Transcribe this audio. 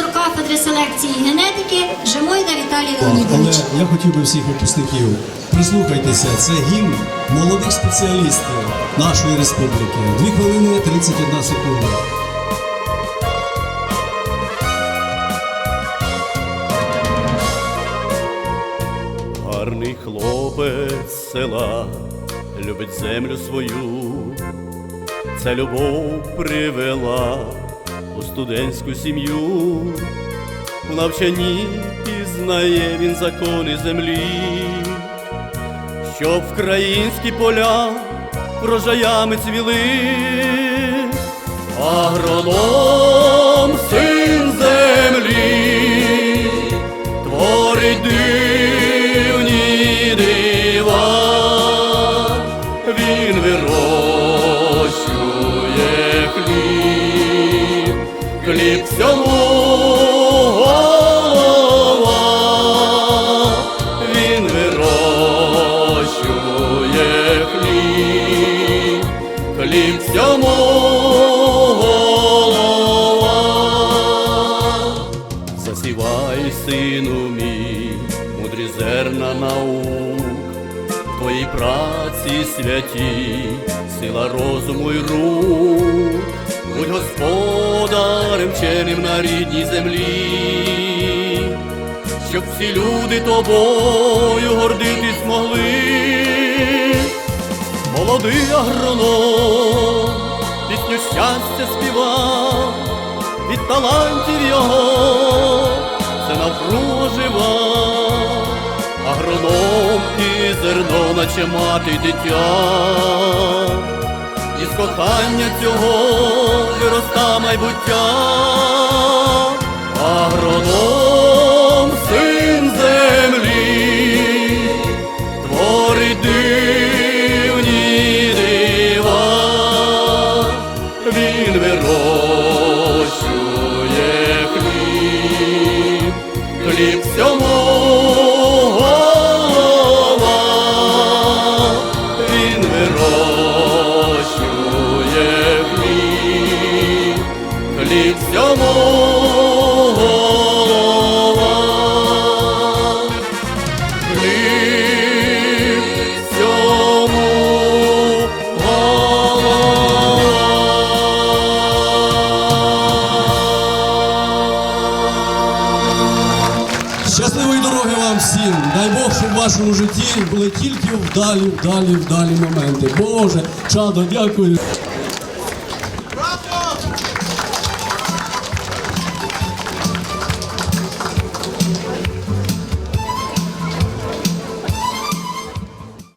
професор кафедри селекції генетики Жемойда Віталій Але я хотів би всіх випускників. Прислухайтеся, це гімн молодих спеціалістів нашої республіки. Дві хвилини 31 секунда. Гарний хлопець села любить землю свою, ця любов привела у студентську сім'ю, в навчанні пізнає він закони землі, щоб українські поля врожаями цвіли, агроном хліб всьому голова, він вирощує хліб, хліб всьому голова. Засівай, сину мій, мудрі зерна наук, твоїй праці святі, сила розуму й рук, будь господарем вченим на рідній землі, щоб всі люди тобою гордитись могли. Молодий агроном, пісню щастя співав, від талантів його це навкруга жива, агроном і зерно, наче мати дитя, із кохання цього майбуття, агроном син землі, творить дивні дива, він вирощує хліб, хліб всьому хліб всьому голова. Хліб всьому голова. Щасливої дороги вам всім! Дай Бог, щоб в вашому житті були тільки вдалі, вдалі, вдалі моменти. Боже, чадо, дякую.